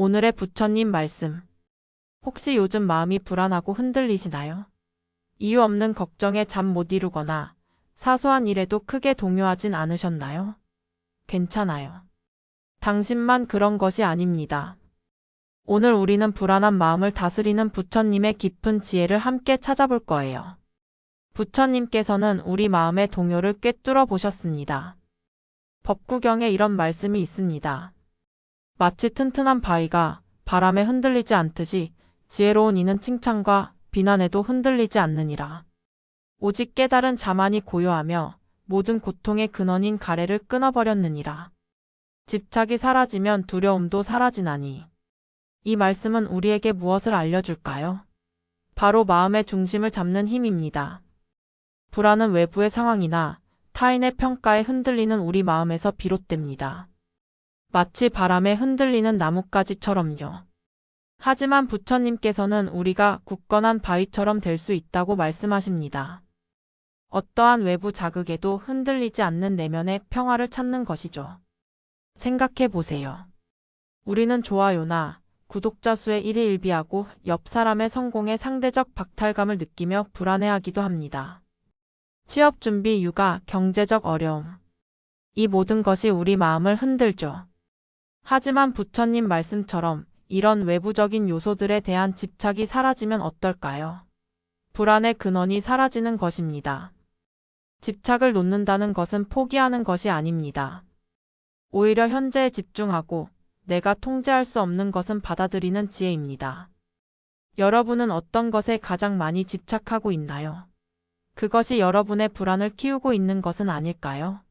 오늘의 부처님 말씀. 혹시 요즘 마음이 불안하고 흔들리시나요? 이유 없는 걱정에 잠 못 이루거나 사소한 일에도 크게 동요하진 않으셨나요? 괜찮아요. 당신만 그런 것이 아닙니다. 오늘 우리는 불안한 마음을 다스리는 부처님의 깊은 지혜를 함께 찾아볼 거예요. 부처님께서는 우리 마음의 동요를 꿰뚫어 보셨습니다. 법구경에 이런 말씀이 있습니다. 마치 튼튼한 바위가 바람에 흔들리지 않듯이 지혜로운 이는 칭찬과 비난에도 흔들리지 않느니라. 오직 깨달은 자만이 고요하며 모든 고통의 근원인 가래를 끊어버렸느니라. 집착이 사라지면 두려움도 사라지나니. 이 말씀은 우리에게 무엇을 알려줄까요? 바로 마음의 중심을 잡는 힘입니다. 불안은 외부의 상황이나 타인의 평가에 흔들리는 우리 마음에서 비롯됩니다. 마치 바람에 흔들리는 나뭇가지처럼요. 하지만 부처님께서는 우리가 굳건한 바위처럼 될 수 있다고 말씀하십니다. 어떠한 외부 자극에도 흔들리지 않는 내면의 평화를 찾는 것이죠. 생각해 보세요. 우리는 좋아요나 구독자 수에 1위 1비하고 옆 사람의 성공에 상대적 박탈감을 느끼며 불안해하기도 합니다. 취업 준비, 육아, 경제적 어려움. 이 모든 것이 우리 마음을 흔들죠. 하지만 부처님 말씀처럼 이런 외부적인 요소들에 대한 집착이 사라지면 어떨까요? 불안의 근원이 사라지는 것입니다. 집착을 놓는다는 것은 포기하는 것이 아닙니다. 오히려 현재에 집중하고 내가 통제할 수 없는 것은 받아들이는 지혜입니다. 여러분은 어떤 것에 가장 많이 집착하고 있나요? 그것이 여러분의 불안을 키우고 있는 것은 아닐까요?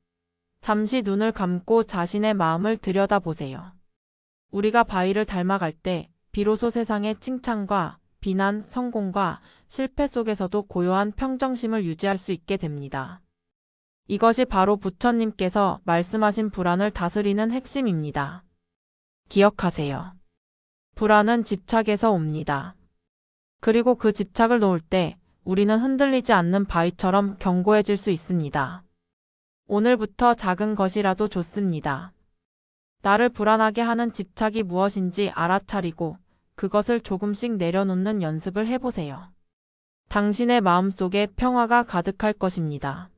잠시 눈을 감고 자신의 마음을 들여다보세요. 우리가 바위를 닮아갈 때 비로소 세상의 칭찬과 비난, 성공과 실패 속에서도 고요한 평정심을 유지할 수 있게 됩니다. 이것이 바로 부처님께서 말씀하신 불안을 다스리는 핵심입니다. 기억하세요. 불안은 집착에서 옵니다. 그리고 그 집착을 놓을 때 우리는 흔들리지 않는 바위처럼 견고해질 수 있습니다. 오늘부터 작은 것이라도 좋습니다. 나를 불안하게 하는 집착이 무엇인지 알아차리고 그것을 조금씩 내려놓는 연습을 해보세요. 당신의 마음속에 평화가 가득할 것입니다.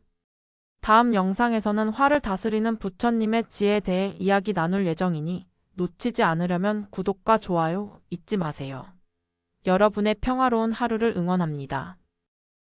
다음 영상에서는 화를 다스리는 부처님의 지혜에 대해 이야기 나눌 예정이니 놓치지 않으려면 구독과 좋아요 잊지 마세요. 여러분의 평화로운 하루를 응원합니다.